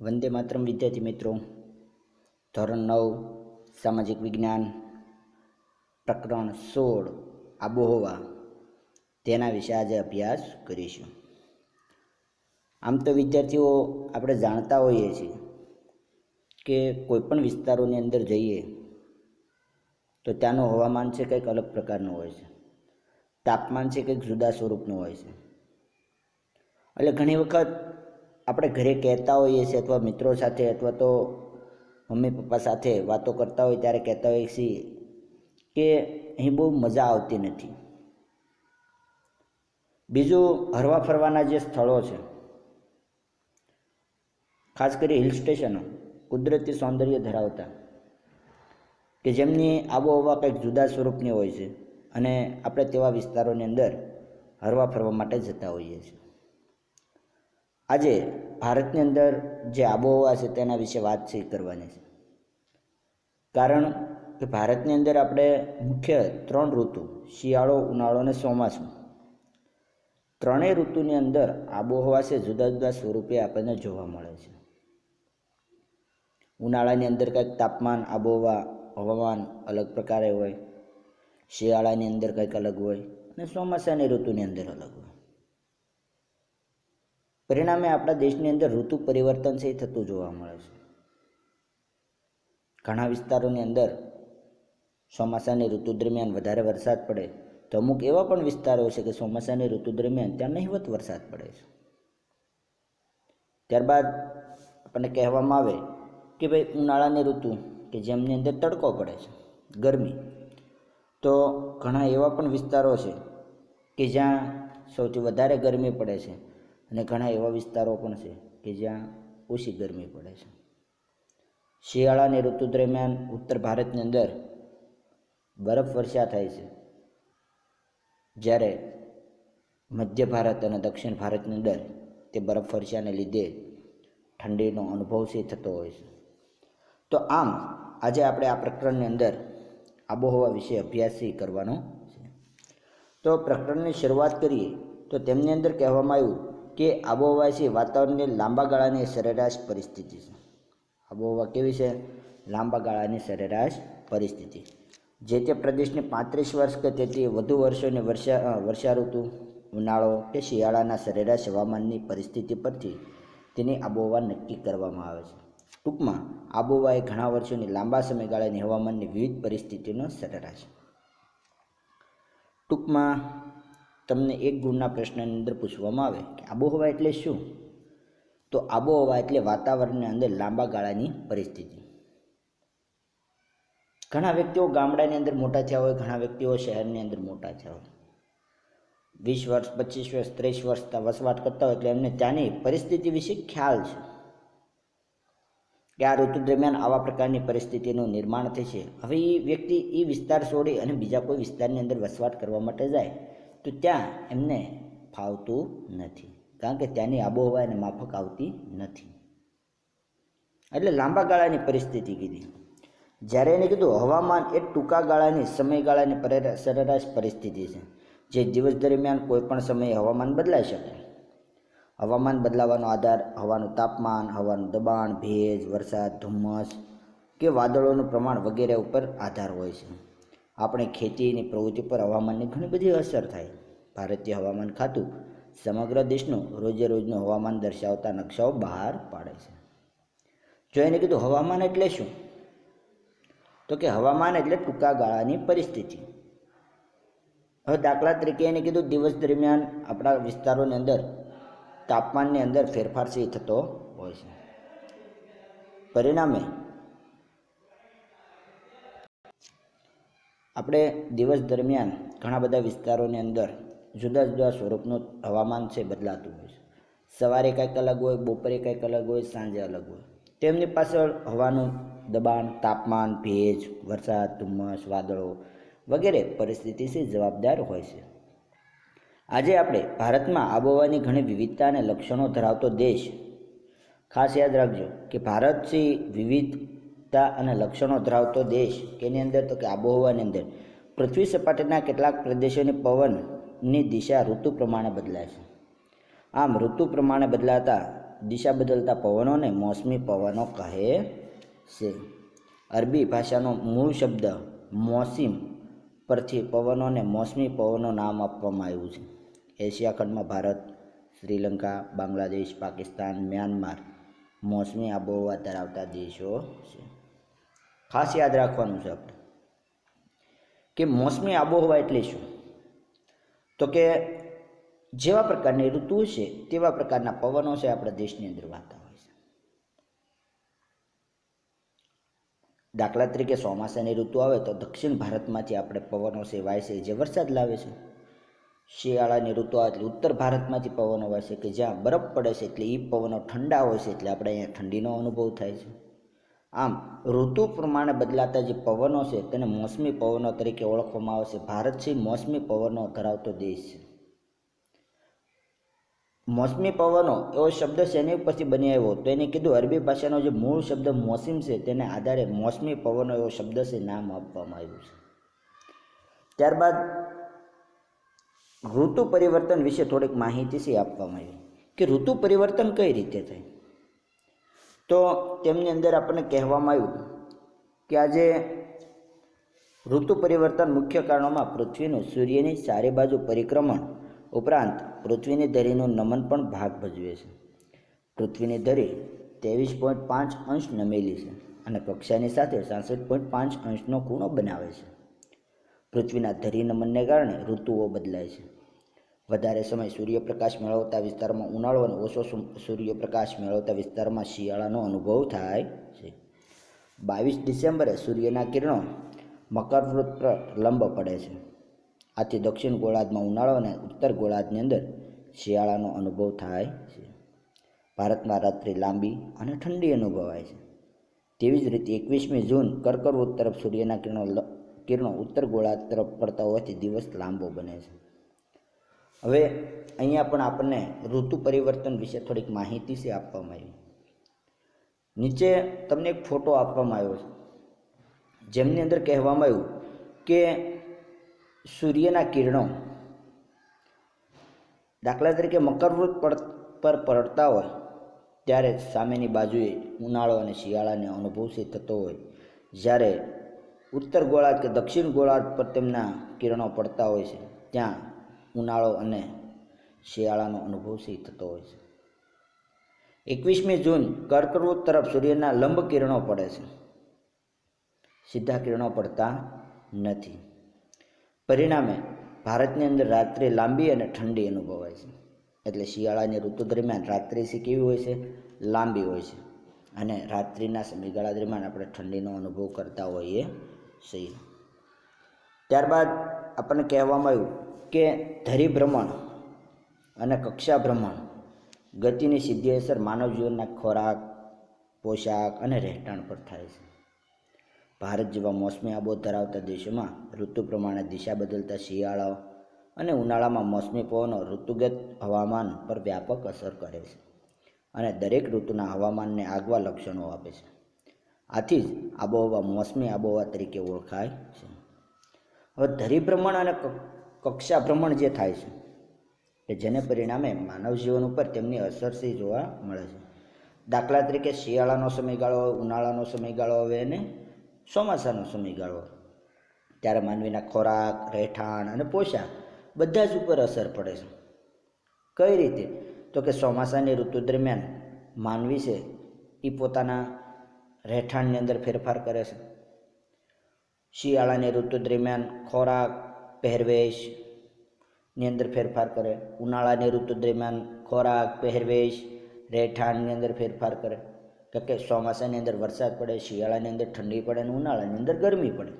વંદે માતરમ વિદ્યાર્થી મિત્રો. ધોરણ નવ, સામાજિક વિજ્ઞાન, પ્રકરણ સોળ, આબોહવા. તેના વિશે આજે અભ્યાસ કરીશું. આમ તો વિદ્યાર્થીઓ, આપણે જાણતા હોઈએ છીએ કે કોઈપણ વિસ્તારોની અંદર જઈએ, તો ત્યાંનું હવામાન છે કંઈક અલગ પ્રકારનું હોય છે. તાપમાન છે કંઈક જુદા સ્વરૂપનું હોય છે. એટલે ઘણી વખત આપણે ઘરે કહેતા હોઈએ છીએ અથવા મિત્રો સાથે અથવા તો મમ્મી પપ્પા સાથે વાતો કરતા હોય ત્યારે કહેતા હોઈએ છીએ કે અહીં બહુ મજા આવતી નથી. બીજું હરવા ફરવાના જે સ્થળો છે, ખાસ કરી હિલ સ્ટેશનો, કુદરતી સૌંદર્ય ધરાવતા, કે જેમની આબોહવા કંઈક જુદા સ્વરૂપની હોય છે અને આપણે તેવા વિસ્તારોની અંદર હરવા ફરવા માટે જતા હોઈએ છીએ. આજે ભારતની અંદર જે આબોહવા છે તેના વિશે વાતચીત કરવાની છે. કારણ કે ભારતની અંદર આપણે મુખ્ય ત્રણ ઋતુ, શિયાળો, ઉનાળો અને ચોમાસું. ત્રણેય ઋતુની અંદર આબોહવા છે જુદા જુદા સ્વરૂપે આપણને જોવા મળે છે. ઉનાળાની અંદર કંઈક તાપમાન, આબોહવા, હવામાન અલગ પ્રકારે હોય. શિયાળાની અંદર કંઈક અલગ હોય અને ચોમાસાની ઋતુની અંદર અલગ હોય. પરિણામે આપણા દેશની અંદર ઋતુ પરિવર્તન છે એ થતું જોવા મળે છે. ઘણા વિસ્તારોની અંદર ચોમાસાની ઋતુ દરમિયાન વધારે વરસાદ પડે તો અમુક એવા પણ વિસ્તારો છે કે ચોમાસાની ઋતુ દરમિયાન ત્યાં નહિવત વરસાદ પડે છે. ત્યારબાદ આપણને કહેવામાં આવે કે ભાઈ ઉનાળાની ઋતુ કે જેમની અંદર તડકો પડે છે, ગરમી. તો ઘણા એવા પણ વિસ્તારો છે કે જ્યાં સૌથી વધારે ગરમી પડે છે. અને ઘણા એવા વિસ્તારો પણ છે કે જ્યાં ઓછી ગરમી પડે છે. શિયાળાની ઋતુ દરમિયાન ઉત્તર ભારતની અંદર બરફ વર્ષા થાય છે. જ્યારે મધ્ય ભારત અને દક્ષિણ ભારતની અંદર તે બરફ વર્ષાને લીધે ઠંડીનો અનુભવ છે થતો હોય છે. તો આમ આજે આપણે આ પ્રકરણની અંદર આબોહવા વિશે અભ્યાસ કરવાનો છે. તો પ્રકરણની શરૂઆત કરીએ તો તેમની અંદર કહેવામાં આવ્યું કે આબોહવા છે વાતાવરણની લાંબા ગાળાની સરેરાશ પરિસ્થિતિ છે. આબોહવા કેવી છે? લાંબા ગાળાની સરેરાશ પરિસ્થિતિ. જે તે પ્રદેશની પાંત્રીસ વર્ષ કે તેથી વધુ વર્ષોની વર્ષા વર્ષા ઋતુ ઉનાળો કે શિયાળાના સરેરાશ હવામાનની પરિસ્થિતિ પરથી તેની આબોહવા નક્કી કરવામાં આવે છે. ટૂંકમાં આબોહવા એ ઘણા વર્ષોની લાંબા સમયગાળાની હવામાનની વિવિધ પરિસ્થિતિનો સરેરાશ. ટૂંકમાં તમને એક ગુણના પ્રશ્નની અંદર પૂછવામાં આવે કે આબોહવા એટલે શું? તો આબોહવા એટલે વાતાવરણની અંદર લાંબા ગાળાની પરિસ્થિતિ. ઘણા વ્યક્તિઓ ગામડાની અંદર મોટા થયા હોય, ઘણા વ્યક્તિઓ શહેરની અંદર મોટા થયા હોય. વીસ વર્ષ, પચીસ વર્ષ, ત્રીસ વર્ષ વસવાટ કરતા હોય એટલે એમને ત્યાંની પરિસ્થિતિ વિશે ખ્યાલ છે. કે આ ઋતુ દરમિયાન આવા પ્રકારની પરિસ્થિતિનું નિર્માણ થશે. હવે એ વ્યક્તિ એ વિસ્તાર છોડી અને બીજા કોઈ વિસ્તારની અંદર વસવાટ કરવા માટે જાય. તો ત્યાં એમને ફાવતું નથી. કારણ કે ત્યાંની આબોહવા એને માફક આવતી નથી. એટલે લાંબા ગાળાની પરિસ્થિતિ કીધી. જ્યારે એને કીધું, હવામાન એ ટૂંકા ગાળાની, સમયગાળાની સરેરાશ પરિસ્થિતિ છે. જે દિવસ દરમિયાન કોઈપણ સમયે હવામાન બદલાઈ શકે. હવામાન બદલાવાનો આધાર હવાનું તાપમાન, હવાનું દબાણ, ભેજ, વરસાદ, ધુમ્મસ કે વાદળોનું પ્રમાણ વગેરે ઉપર આધાર હોય છે. આપણે ખેતીની પ્રવૃત્તિ પર હવામાનની ઘણી બધી અસર થાય. ભારતીય હવામાન ખાતું સમગ્ર દેશનું રોજે રોજનું હવામાન દર્શાવતા નકશાઓ બહાર પાડે છે. જો એને કીધું હવામાન એટલે શું? તો કે હવામાન એટલે ટૂંકા ગાળાની પરિસ્થિતિ. હવે દાખલા તરીકે એને કીધું દિવસ દરમિયાન આપણા વિસ્તારોની અંદર તાપમાનની અંદર ફેરફાર થતો હોય છે. પરિણામે આપણે દિવસ દરમિયાન ઘણા બધા વિસ્તારોની અંદર જુદા જુદા સ્વરૂપનું હવામાન છે બદલાતું હોય છે. સવારે કંઈક અલગ હોય, બપોરે કંઈક અલગ હોય, સાંજે અલગ હોય. તેમની પાછળ હવાનું દબાણ, તાપમાન, ભેજ, વરસાદ, ધુમ્મસ, વાદળો વગેરે પરિસ્થિતિ છે જવાબદાર હોય છે. આજે આપણે ભારતમાં આબોહવાની ઘણી વિવિધતા અને લક્ષણો ધરાવતો દેશ ખાસ યાદ રાખજો કે ભારત છે વિવિધતા અને લક્ષણો ધરાવતો દેશ કેની અંદર તો કે આબોહવાની અંદર. પૃથ્વી સપાટીના કેટલાક પ્રદેશોની પવનની દિશા ઋતુ પ્રમાણે બદલાય છે. આમ ઋતુ પ્રમાણે બદલાતા દિશા બદલતા પવનોને મોસમી પવનો કહે છે. અરબી ભાષાનો મૂળ શબ્દ મોસીમ પરથી પવનોને મોસમી પવનો નામ આપવામાં આવ્યું છે. એશિયા ખંડમાં ભારત, શ્રીલંકા, બાંગ્લાદેશ, પાકિસ્તાન, મ્યાનમાર મોસમી આબોહવા ધરાવતા દેશો છે. ખાસ યાદ રાખવાનું છે આપણે. કે મોસમી આબોહવા એટલે શું? તો કે જેવા પ્રકારની ઋતુ છે, તેવા પ્રકારના પવનો છે આપણા દેશની અંદર વાતા હોય છે. દાખલા તરીકે ચોમાસાની ઋતુ આવે તો દક્ષિણ ભારતમાંથી આપણે પવનો છે, વાય છે, જે વરસાદ લાવે છે. શિયાળાની ઋતુ આવે એટલે ઉત્તર ભારતમાંથી પવનો વાય છે કે જ્યાં બરફ પડે છે એટલે એ પવનો ઠંડા હોય છે એટલે આપણે અહીંયા ઠંડીનો અનુભવ થાય છે. આમ, ઋતુ પ્રમાણે બદલાતા જે પવનો છે, તેને મોસમી પવનો તરીકે ઓળખવામાં આવે છે. ભારત છે મોસમી પવનો ધરાવતો દેશ છે. મોસમી પવનો એવો શબ્દ શેની ઉપરથી બની આવ્યો. તો એને કીધું, અરબી ભાષાનો જે મૂળ શબ્દ મોસીમ છે, તેને આધારે મોસમી પવનો એવો શબ્દ છે, નામ આપવામાં આવ્યું છે. ત્યારબાદ, ઋતુ પરિવર્તન વિશે થોડીક માહિતી છે આપવામાં આવી. કે ઋતુ પરિવર્તન કઈ રીતે થાય? તો તેમની અંદર આપણને કહેવામાં આવ્યું કે આજે ઋતુ પરિવર્તન મુખ્ય કારણોમાં પૃથ્વીનું સૂર્યની ચારે બાજુ પરિક્રમણ ઉપરાંત પૃથ્વીની ધરીનું નમન પણ ભાગ ભજવે છે. પૃથ્વીની ધરી ત્રેવીસ પોઈન્ટ પાંચ અંશ નમેલી છે અને કક્ષાની સાથે સાસઠ પોઈન્ટ પાંચ અંશનો ખૂણો બનાવે છે. પૃથ્વીના ધરી નમનને કારણે ઋતુઓ બદલાય છે. વધારે સમય સૂર્યપ્રકાશ મેળવતા વિસ્તારમાં ઉનાળો અને ઓછો સૂર્યપ્રકાશ મેળવતા વિસ્તારમાં શિયાળાનો અનુભવ થાય છે. બાવીસ ડિસેમ્બરે સૂર્યના કિરણો મકરવૃત પર લંબ પડે છે. આથી દક્ષિણ ગોળાર્ધમાં ઉનાળો અને ઉત્તર ગોળાર્ધની અંદર શિયાળાનો અનુભવ થાય છે. ભારતમાં રાત્રિ લાંબી અને ઠંડી અનુભવાય છે. તેવી જ રીતે એકવીસમી જૂન કર્કવૃત તરફ સૂર્યના કિરણો કિરણો ઉત્તર ગોળાર્ધ તરફ પડતા હોવાથી દિવસ લાંબો બને છે. હવે અહીંયા પણ આપણને ઋતુ પરિવર્તન વિશે થોડીક માહિતી છે આપવામાં આવી. નીચે તમને એક ફોટો આપવામાં આવ્યો છે. જેમની અંદર કહેવામાં આવ્યું કે સૂર્યના કિરણો દાખલા તરીકે મકરવૃત પર પડતા હોય, ત્યારે સામેની બાજુએ ઉનાળો અને શિયાળાને અનુભવ છે થતો હોય. જ્યારે ઉત્તર ગોળાર્ધ કે દક્ષિણ ગોળાર્ધ પર તેમના કિરણો પડતા હોય છે, ત્યાં ઉનાળો અને શિયાળાનો અનુભવ છે થતો હોય છે? એકવીસમી જૂન કર્કવૃત તરફ સૂર્યના લંબ કિરણો પડે છે. સીધા કિરણો પડતા નથી. પરિણામે ભારતની અંદર રાત્રે લાંબી અને ઠંડી અનુભવાય છે. એટલે શિયાળાની ઋતુ દરમિયાન રાત્રિ સી કેવી હોય છે? લાંબી હોય છે. અને રાત્રિના સમયગાળા દરમિયાન આપણે ઠંડીનો અનુભવ કરતા હોઈએ છીએ. ત્યારબાદ આપણને કહેવામાં આવ્યું કે ધરી ભ્રમણ અને કક્ષા ભ્રમણ ગતિની સીધી અસર માનવ જીવનના ખોરાક, પોશાક અને રહેઠાણ પર થાય છે. ભારત જેવા મોસમી આબોધ ધરાવતા દેશોમાં ઋતુ પ્રમાણે દિશા બદલતા શિયાળાઓ અને ઉનાળામાં મોસમી પવનો ઋતુગત હવામાન પર વ્યાપક અસર કરે છે અને દરેક ઋતુના હવામાનને આગવા લક્ષણો આપે છે. આથી જ આબોહવા મોસમી આબોહવા તરીકે ઓળખાય છે. હવે ધરીભ્રમણ અને કક્ષા ભ્રમણ જે થાય છે કે જેને પરિણામે માનવ જીવન ઉપર તેમની અસર છે જોવા મળે છે. દાખલા તરીકે શિયાળાનો સમયગાળો હોય, ઉનાળાનો સમયગાળો હવે અને ચોમાસાનો સમયગાળો ત્યારે માનવીના ખોરાક, રહેઠાણ અને પોશાક બધા જ ઉપર અસર પડે છે. કઈ રીતે? તો કે ચોમાસાની ઋતુ દરમિયાન માનવી છે એ પોતાના રહેઠાણની અંદર ફેરફાર કરે છે. શિયાળાની ઋતુ દરમિયાન ખોરાક પહેરવેશની અંદર ફેરફાર કરે. ઉનાળાની ઋતુ દરમિયાન ખોરાક, પહેરવેશ, રહેઠાણની અંદર ફેરફાર કરે. કારણ કે ચોમાસાની અંદર વરસાદ પડે, શિયાળાની અંદર ઠંડી પડે અને ઉનાળાની અંદર ગરમી પડે.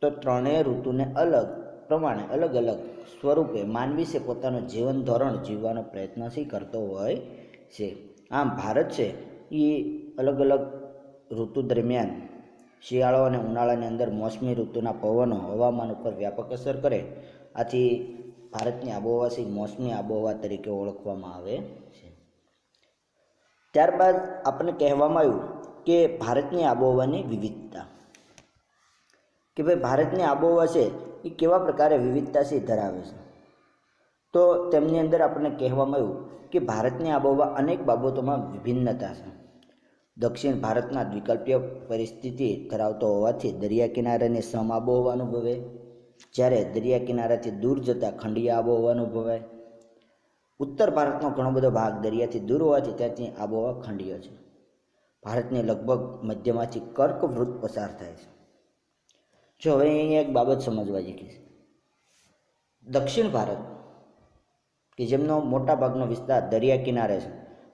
તો ત્રણેય ઋતુને અલગ, પ્રમાણે અલગ અલગ સ્વરૂપે માનવી છે, પોતાનું જીવન ધોરણ જીવવાનો પ્રયત્નથી કરતો હોય છે. આમ ભારત છે એ અલગ અલગ ઋતુ દરમિયાન શિયાળો અને ઉનાળાની અંદર મોસમી ઋતુના પવનો હવામાન ઉપર વ્યાપક અસર કરે. આથી ભારતની આબોહવાથી મોસમી આબોહવા તરીકે ઓળખવામાં આવે છે. ત્યારબાદ આપણને કહેવામાં આવ્યું કે ભારતની આબોહવાની વિવિધતા. કે ભાઈ ભારતની આબોહવા છે એ કેવા પ્રકારે વિવિધતા છે ધરાવે છે. તો તેમની અંદર આપણને કહેવામાં આવ્યું કે ભારતની આબોહવા અનેક બાબતોમાં વિભિન્નતા છે. દક્ષિણ ભારતના દ્વિકલ્પીય પરિસ્થિતિ ધરાવતો હોવાથી દરિયા કિનારાની સમ આબોહવા અનુભવે. જ્યારે દરિયા કિનારાથી દૂર જતા ખંડીય આબોહવા અનુભવાય. ઉત્તર ભારતનો ઘણો બધો ભાગ દરિયાથી દૂર હોવાથી ત્યાંથી આબોહવા ખંડીય છે. ભારતની લગભગ મધ્યમાંથી કર્કવૃત્ત પસાર થાય છે. જો હવે અહીંયા એક બાબત સમજવા જેવી દક્ષિણ ભારત, કે જેમનો મોટા ભાગનો વિસ્તાર દરિયા કિનારે છે,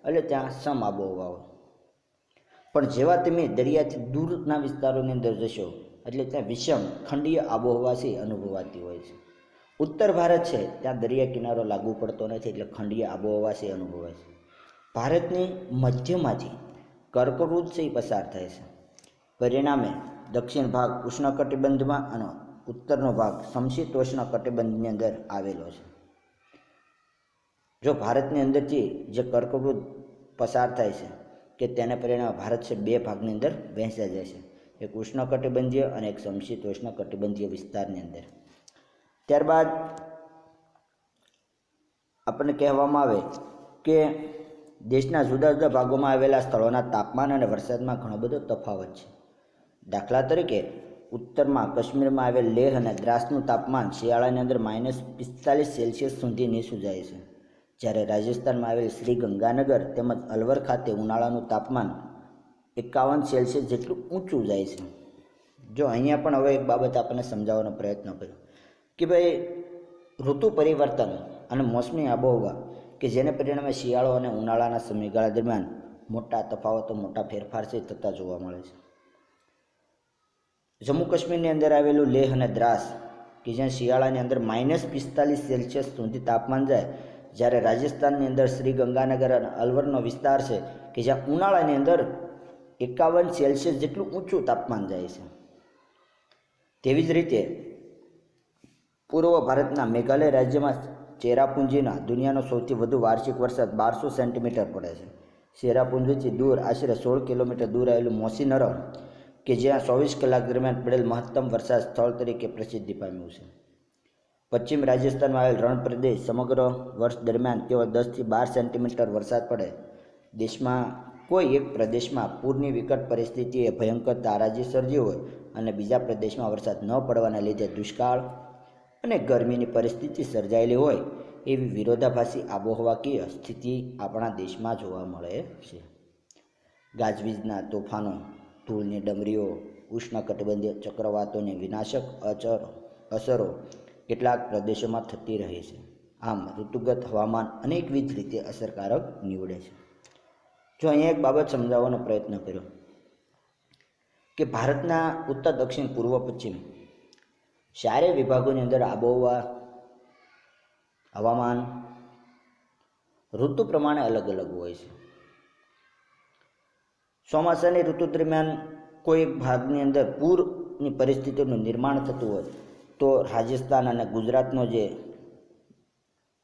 એટલે ત્યાં સમ આબોહવા હોય. પણ જેવા તમે દરિયાથી દૂરના વિસ્તારોની અંદર જશો, એટલે ત્યાં વિષમ ખંડીય આબોહવાથી અનુભવાતી હોય છે. ઉત્તર ભારત છે, ત્યાં દરિયા કિનારો લાગુ પડતો નથી, એટલે ખંડીય આબોહવા છે અનુભવાય છે. ભારતની મધ્યમાંથી કર્કવૃત છે પસાર થાય છે. પરિણામે દક્ષિણ ભાગ ઉષ્ણકટિબંધમાં અને ઉત્તરનો ભાગ સમશીતોષ્ણ કટિબંધની અંદર આવેલો છે. જો ભારતની અંદરથી જે કર્કવૃત પસાર થાય છે કે તેને પરિણામે ભારત છે બે ભાગની અંદર વહેંચાઈ જાય છે. એક ઉષ્ણકટિબંધીય અને એક સમશીતોષ્ણ કટિબંધીય વિસ્તારની અંદર. ત્યારબાદ આપણને કહેવામાં આવે કે દેશના જુદા જુદા ભાગોમાં આવેલા સ્થળોના તાપમાન અને વરસાદમાં ઘણો બધો તફાવત છે. દાખલા તરીકે, ઉત્તરમાં કાશ્મીરમાં આવેલ લેહ અને દ્રાસનું તાપમાન શિયાળાની અંદર માઇનસ પિસ્તાલીસ સેલ્સિયસ સુધી નીચું જાય છે. જ્યારે રાજસ્થાનમાં આવેલ શ્રી ગંગાનગર તેમજ અલવર ખાતે ઉનાળાનું તાપમાન એકાવન સેલ્સિયસ જેટલું ઊંચું જાય છે. જો અહીંયા પણ હવે એક બાબત આપણને સમજાવવાનો પ્રયત્ન કર્યો કે ભાઈ, ઋતુ પરિવર્તન અને મોસમી આબોહવા કે જેને પરિણામે શિયાળો અને ઉનાળાના સમયગાળા દરમિયાન મોટા તફાવતો, મોટા ફેરફાર છે થતા જોવા મળે છે. જમ્મુ કાશ્મીરની અંદર આવેલું લેહ અને દ્રાસ કે જ્યાં શિયાળાની અંદર માઇનસ પિસ્તાલીસ સેલ્સિયસ સુધી તાપમાન જાય જ્યારે રાજસ્થાનની અંદર શ્રી ગંગાનગર અને અલવરનો વિસ્તાર છે કે જ્યાં ઉનાળાની અંદર એકાવન સેલ્સિયસ જેટલું ઊંચું તાપમાન જાય છે. તેવી જ રીતે પૂર્વ ભારતના મેઘાલય રાજ્યમાં ચેરાપુંજીના દુનિયાનો સૌથી વધુ વાર્ષિક વરસાદ બારસો સેન્ટીમીટર પડે છે. ચેરાપુંજીથી દૂર આશરે સોળ કિલોમીટર દૂર આવેલું મોસીનરમ, કે જ્યાં ચોવીસ કલાક દરમિયાન પડેલ મહત્તમ વરસાદ સ્થળ તરીકે પ્રસિદ્ધિ પામ્યું છે. પશ્ચિમ રાજસ્થાનમાં આવેલ રણ પ્રદેશ સમગ્ર વર્ષ દરમિયાન કેવળ દસથી બાર સેન્ટીમીટર વરસાદ પડે. દેશમાં કોઈ એક પ્રદેશમાં પૂરની વિકટ પરિસ્થિતિએ ભયંકર તારાજી સર્જી હોય અને બીજા પ્રદેશમાં વરસાદ ન પડવાના લીધે દુષ્કાળ અને ગરમીની પરિસ્થિતિ સર્જાયેલી હોય એવી વિરોધાભાસી આબોહવાકીય સ્થિતિ આપણા દેશમાં જોવા મળે છે. ગાજવીજના તોફાનો, ધૂળની ડમરીઓ, ઉષ્ણકટિબંધીય ચક્રવાતોની વિનાશક અચર અસરો કેટલાક પ્રદેશોમાં થતી રહે છે. આમ, ઋતુગત હવામાન અનેકવિધ રીતે અસરકારક નીવડે છે. જો અહીંયા એક બાબત સમજાવવાનો પ્રયત્ન કર્યો કે ભારતના ઉત્તર, દક્ષિણ, પૂર્વ, પશ્ચિમ ચારે વિભાગોની અંદર આબોહવા, હવામાન, ઋતુ પ્રમાણે અલગ અલગ હોય છે. ચોમાસાની ઋતુ દરમિયાન કોઈ ભાગની અંદર પૂરની પરિસ્થિતિનું નિર્માણ થતું હોય તો રાજસ્થાન અને ગુજરાતનો જે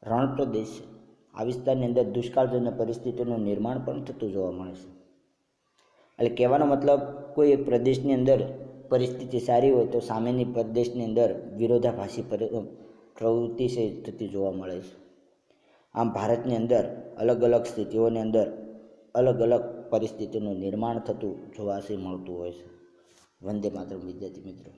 રણ પ્રદેશ છે, આ વિસ્તારની અંદર દુષ્કાળજન્ય પરિસ્થિતિનું નિર્માણ પણ થતું જોવા મળે છે. એટલે કહેવાનો મતલબ, કોઈ એક પ્રદેશની અંદર પરિસ્થિતિ સારી હોય તો સામેની પ્રદેશની અંદર વિરોધાભાસી પ્રવૃત્તિ છે થતી જોવા મળે છે. આમ ભારતની અંદર અલગ અલગ સ્થિતિઓની અંદર અલગ અલગ પરિસ્થિતિનું નિર્માણ થતું જોવાશે મળતું હોય છે. વંદે માત્ર વિદ્યાર્થી મિત્રો.